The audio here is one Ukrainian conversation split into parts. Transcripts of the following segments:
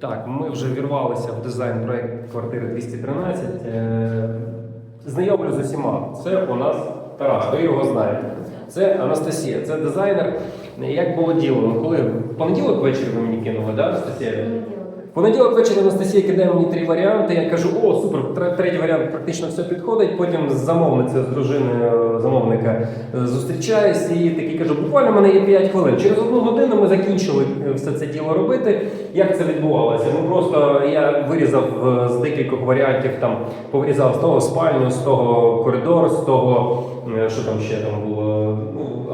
Так, ми вже вірвалися в дизайн проект квартири 213. Е, Знайомлю з усіма. Це у нас Тарас, ви його знаєте. Це Анастасія, це дизайнер. Як було діло? Ну, коли в понеділок ввечері ви мені кинули, да, Анастасія? Понеділок ввечері Анастасія кидає мені три варіанти. Я кажу, о, супер, тр- третій варіант практично все підходить. Потім з замовницею, з дружиною е, замовника е, зустрічаюсь і такий кажу, буквально в мене є 5 хвилин. Через одну годину ми закінчили е, все це діло робити. Як це відбувалося? Ну просто я вирізав з декількох варіантів, там повирізав з того спальню, з того коридор, з того, що там ще там було.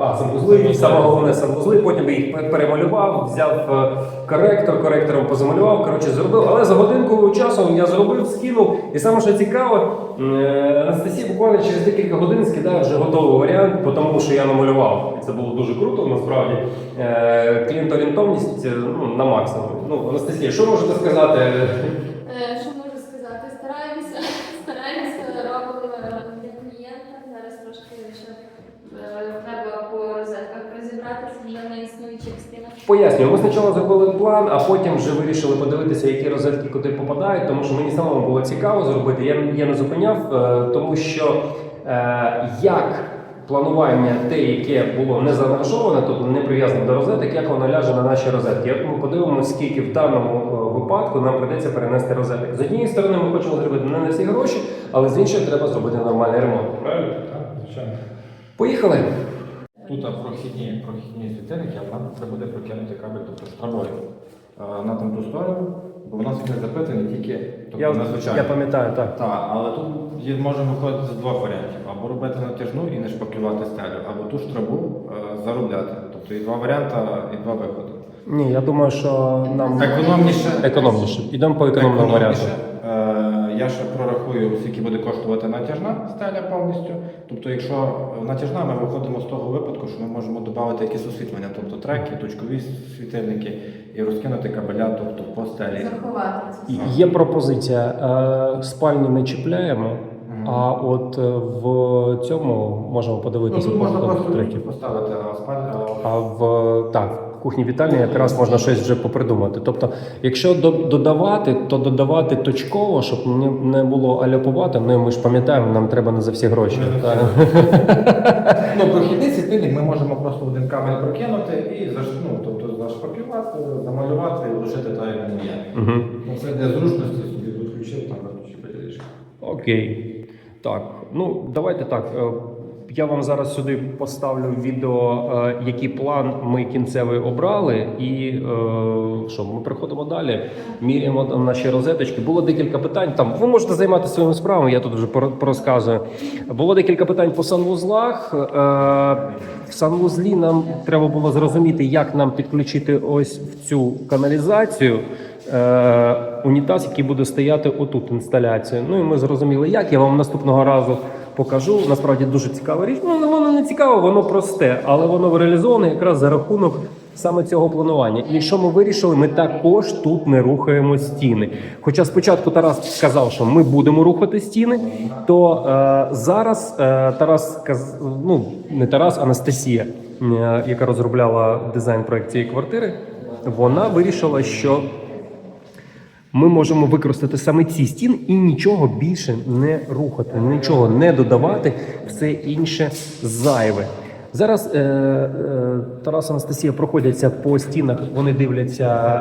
А, санвузли, саме головне санвузли, потім їх перемалював, взяв е, коректор, коректором позамалював, коротше, зробив. Але за годинку часу я зробив, скинув. І саме що цікаво, е, Анастасія буквально через декілька годин скидає вже готовий варіант, тому що я намалював. І це було дуже круто, насправді. Е, Клієнтоорієнтовність ну, на максимум. Ну, Анастасія, що можете сказати? Е, Що можу сказати? Стараємося, стараємося, робимо для клієнта. Зараз трошки ще е, треба по розетках розібратися вже на існуючих стінах. Пояснюю, ми спочатку зробили план, а потім вже вирішили подивитися, які розетки куди попадають, тому що мені самому було цікаво зробити. Я, я не зупиняв, е, тому що е, як планування те, яке було не заангажоване, тобто не прив'язане до розеток, як воно ляже на наші розетки. От ми подивимося, скільки в даному е, випадку нам прийдеться перенести розеток. З однієї сторони, ми хочемо зробити не на всі гроші, але з іншої треба зробити нормальний ремонт. Правильно? Так, звичайно. Поїхали. Тут прохідні, прохідні світильники, а нам треба буде прокинути кабель тобто, на там ту сторону, бо в нас він запитаний тільки тобто, Я, на я пам'ятаю, так. Так, але тут є, можемо виходити з двох варіантів: або робити натяжну і не шпаклювати стелю, або ту ж трубу е, заробляти. Тобто і два варіанти, і два виходи. Ні, я думаю, що нам Економніше. економніше. Ідемо по економному варіанту. Я ще прорахую, скільки буде коштувати натяжна стеля повністю. Тобто, якщо натяжна, ми виходимо з того випадку, що ми можемо додати якісь освітлення, тобто треки, точкові світильники і розкинути кабеля, тобто по стелі. Зарахувати це. І Є пропозиція. е, Спальні не чіпляємо, а от е, в цьому можемо Ну, подивитися тут можна просто треки. поставити а спаль. А в так, кухні вітальні якраз можна щось вже попридумати. Тобто, якщо додавати, то додавати точково, щоб не, не було аляпувати. Ну ми ж пам'ятаємо, нам треба не за всі гроші. Так. Ну, прохідний світильник ми можемо просто один кабель прокинути і ну, тобто зашпаклювати, замалювати і лишити так, як він є. Ну, це для зручності собі відключив, там виключив поділиш. Окей. Так, ну давайте так. Я вам зараз сюди поставлю відео, е, який план ми кінцевий обрали, і е, що ми приходимо далі, міряємо там наші розеточки. Було декілька питань. Там ви можете займатися своїми справами, я тут вже пор- порозказую. Було декілька питань по санвузлах. Е, В санвузлі нам треба було зрозуміти, як нам підключити ось в цю каналізацію унітаз, який буде стояти отут інсталяцію. Ну і ми зрозуміли, як я вам наступного разу покажу. Насправді дуже цікава річ. Ну воно не цікаво, воно просте, але воно реалізоване якраз за рахунок. Саме цього планування, і що ми вирішили, ми також тут не рухаємо стіни. Хоча спочатку Тарас сказав, що ми будемо рухати стіни, то е, зараз е, Тарас ну не Тарас, Анастасія, е, яка розробляла дизайн проект цієї квартири, вона вирішила, що ми можемо використати саме ці стіни і нічого більше не рухати, нічого не додавати, все інше зайве. Зараз е, е, Тарас Анастасія проходяться по стінах, вони дивляться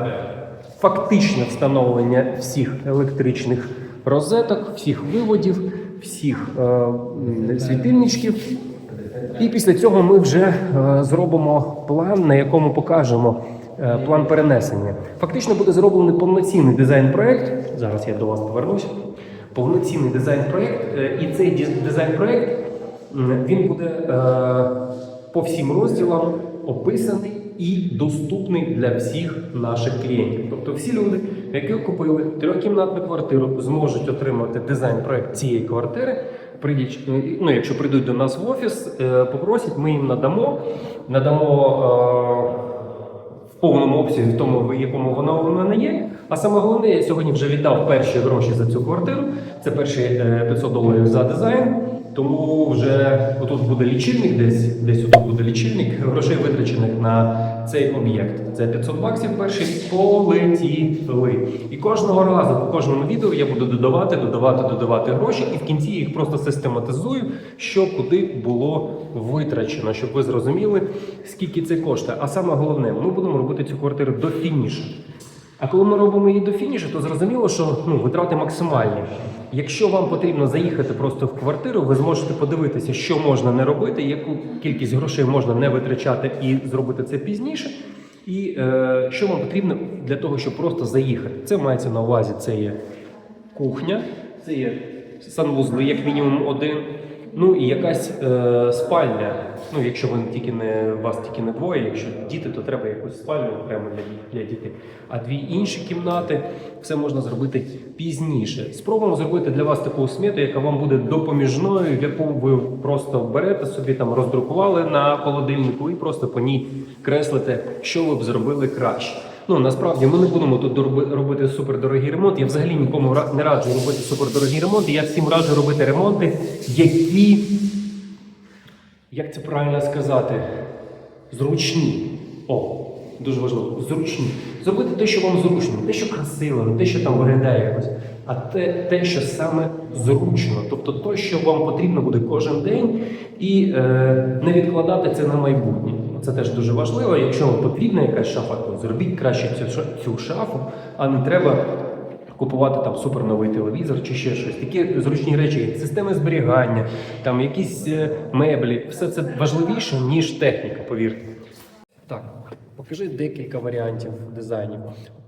фактичне встановлення всіх електричних розеток, всіх виводів, всіх е, світильничків. І після цього ми вже е, зробимо план, на якому покажемо план перенесення. Фактично буде зроблений повноцінний дизайн-проект. Зараз я до вас повернуся. Повноцінний дизайн-проект, е, і цей дизайн-проект він буде е, по всім розділам описаний і доступний для всіх наших клієнтів. Тобто всі люди, які купили трьохкімнатну квартиру, зможуть отримати дизайн-проект цієї квартири. Прийдіть, ну, якщо прийдуть до нас в офіс, е, попросять, ми їм надамо, надамо е, повному обсязі, в тому, в якому воно в мене є. А саме головне, я сьогодні вже віддав перші гроші за цю квартиру. Це перші е, 500 доларів за дизайн. Тому вже отут буде лічильник, десь десь отут буде лічильник грошей витрачених на цей об'єкт. Це 500 баксів перший полетіли. І кожного разу по кожному відео я буду додавати, додавати, додавати гроші, і в кінці їх просто систематизую, що куди було витрачено, щоб ви зрозуміли, скільки це коштує. А саме головне, ми будемо робити цю квартиру до фінішу. А коли ми робимо її до фінішу, то зрозуміло, що ну, витрати максимальні. Якщо вам потрібно заїхати просто в квартиру, ви зможете подивитися, що можна не робити, яку кількість грошей можна не витрачати і зробити це пізніше. І е, що вам потрібно для того, щоб просто заїхати. Це мається на увазі, це є кухня, це є санвузли, як мінімум один. Ну і якась е, спальня. Ну, якщо ви тільки не вас тільки не двоє, якщо діти, то треба якусь спальню окремо для, для дітей. А дві інші кімнати все можна зробити пізніше. Спробуємо зробити для вас таку смету, яка вам буде допоміжною, яку ви просто берете собі там, роздрукували на холодильнику і просто по ній креслите, що ви б зробили краще. Ну насправді ми не будемо тут робити супердорогий ремонт. Я взагалі нікому не раджу робити супердорогі ремонти. Я всім раджу робити ремонти, які, як це правильно сказати, зручні. О, дуже важливо, зручні. Зробити те, що вам зручно, те, що красиво, не те, що там виглядає якось, а те, те, що саме зручно. Тобто те, що вам потрібно буде кожен день, і е, не відкладати це на майбутнє. Це теж дуже важливо. Якщо вам потрібна якась шафа, то зробіть краще цю, цю шафу, а не треба купувати там суперновий телевізор чи ще щось. Такі зручні речі, як системи зберігання, там якісь е, меблі. Все це важливіше, ніж техніка, повірте. Так, покажи декілька варіантів дизайнів.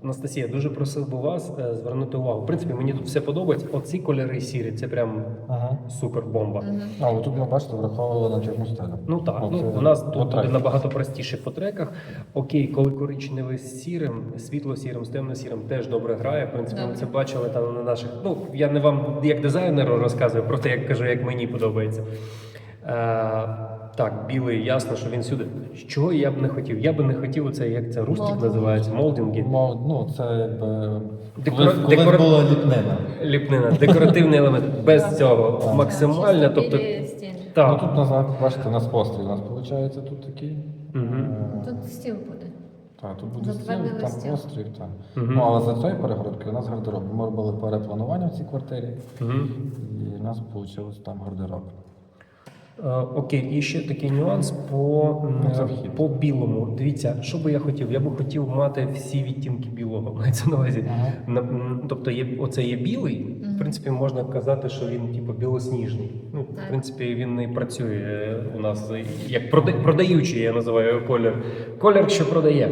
Анастасія, дуже просив би вас е, звернути увагу. В принципі, мені тут все подобається. Оці кольори сірі, це прям Ага. супер бомба. А, от тут ви бачите, враховували натяжну стелю. Ну так, Оце ну, у нас тут по буде набагато простіше по треках. Окей, коли коричневий з сірим, світло-сірим, з темно-сірим теж добре грає. В принципі, ми це бачили там на наших. Ну, я не вам як дизайнеру розказую, просто як кажу, як мені подобається. Е, так, білий, ясно, що він сюди. Чого я б не хотів? Я би не хотів це, як це рустик Молдинг. називається, молдинги. Мов, ну, це якби. Декора- Колись, колись декора- була ліпнина. Ліпнина, декоративний елемент без цього максимально. Тобто, Білі стіни. Ну так. тут назад, бачите, у нас постріл. У нас виходить тут такий. Мгм. Е, Тут стіл буде. Так, тут буде стіл, там стіл. постріл, так. Мгм. Ну, але за цією перегородкою у нас гардероб. Ми робили перепланування в цій квартирі, Мгм. і у нас вийшло там гардероб. Е, Окей, і ще такий нюанс по, Ну, по білому. Дивіться, що би я хотів? Я би хотів мати всі відтінки білого. Мається на увазі. Ага. Тобто є оце є білий. В принципі, можна казати, що він типу білосніжний. Ну, в принципі, він не працює у нас як продаючий, я називаю колір. Колір, що продає.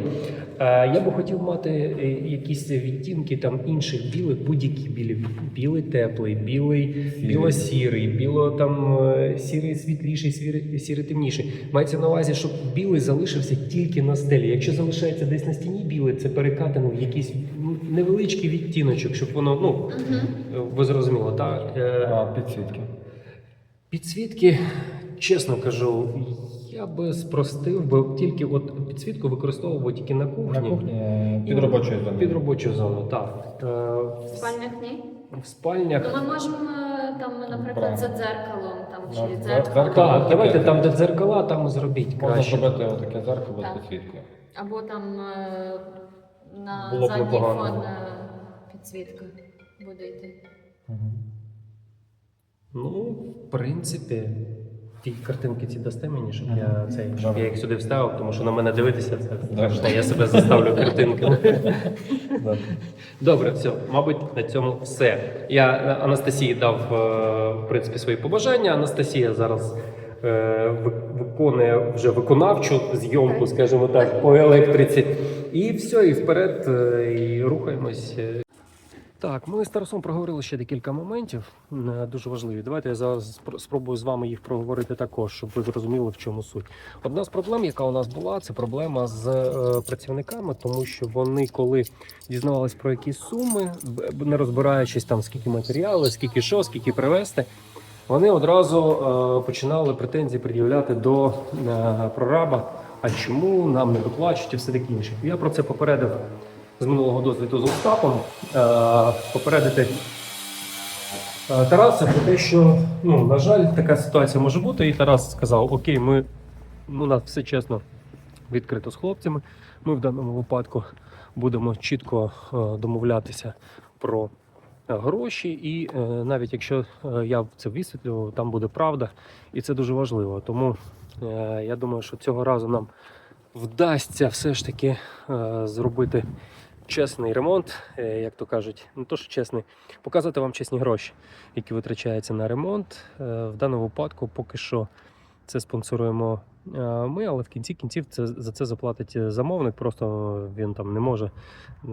Е, Я би хотів мати е, якісь відтінки там інших білих, будь-які білі. Білий теплий, білий, біло-сірий, біло там е, сірий світліший, сірий, сірий темніший. Мається на увазі, щоб білий залишився тільки на стелі. Якщо залишається десь на стіні білий, це перекатано в якийсь невеличкий відтіночок, щоб воно, ну ви зрозуміли, так? А підсвітки. Підсвітки, чесно кажу, я би спростив, би тільки от підсвітку використовував тільки на кухні. На кухні е, під робочою зоною. Під робочу зону, так. Е, В спальнях ні? В спальнях. Ну, ми можемо е, там, наприклад, Правильно. за дзеркалом там чи дзер- дзеркало. дзеркало. Так, давайте там, де дзеркала, там зробіть Можна краще. зробити отаке зеркало Так. з підсвіткою. Або там е, на Було б задній непогано. фон е, підсвітка буде йти. Ну, в принципі, ті картинки ці дасте мені, щоб я цей, щоб я їх сюди вставив, тому що на мене дивитися це страшно, я себе заставлю картинками. Добре, все, мабуть, на цьому все. Я е, Анастасії дав е, в принципі свої побажання. Анастасія зараз е, виконує вже виконавчу зйомку, скажімо так, по електриці. І все, і вперед, і рухаємось. Так, ми з Тарасом проговорили ще декілька моментів, е, дуже важливі. Давайте я зараз спро- спробую з вами їх проговорити також, щоб ви зрозуміли, в чому суть. Одна з проблем, яка у нас була, це проблема з е, працівниками, тому що вони, коли дізнавались про якісь суми, не розбираючись там, скільки матеріалу, скільки що, скільки привезти, вони одразу е, починали претензії пред'являти до прораба. А чому нам не доплачують і все таке інше? Я про це попередив з минулого досвіду з Остапом е, попередити е, Тараса про те, що ну, на жаль, така ситуація може бути. І Тарас сказав: Окей, ми ну, у нас все чесно відкрито з хлопцями. Ми в даному випадку будемо чітко е, домовлятися про гроші, і навіть якщо я це висвітлю, там буде правда, і це дуже важливо. Тому я думаю, що цього разу нам вдасться все ж таки е, зробити чесний ремонт, е, як то кажуть, не то що чесний, показати вам чесні гроші, які витрачаються на ремонт. Е, В даному випадку поки що це спонсоруємо е, ми, але в кінці кінців це за це заплатить замовник. Просто він там не може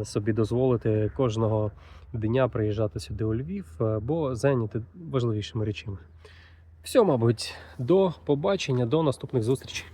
собі дозволити кожного дня приїжджати сюди у Львів, бо зайняти важливішими речами. Все, мабуть, до побачення, до наступних зустрічей.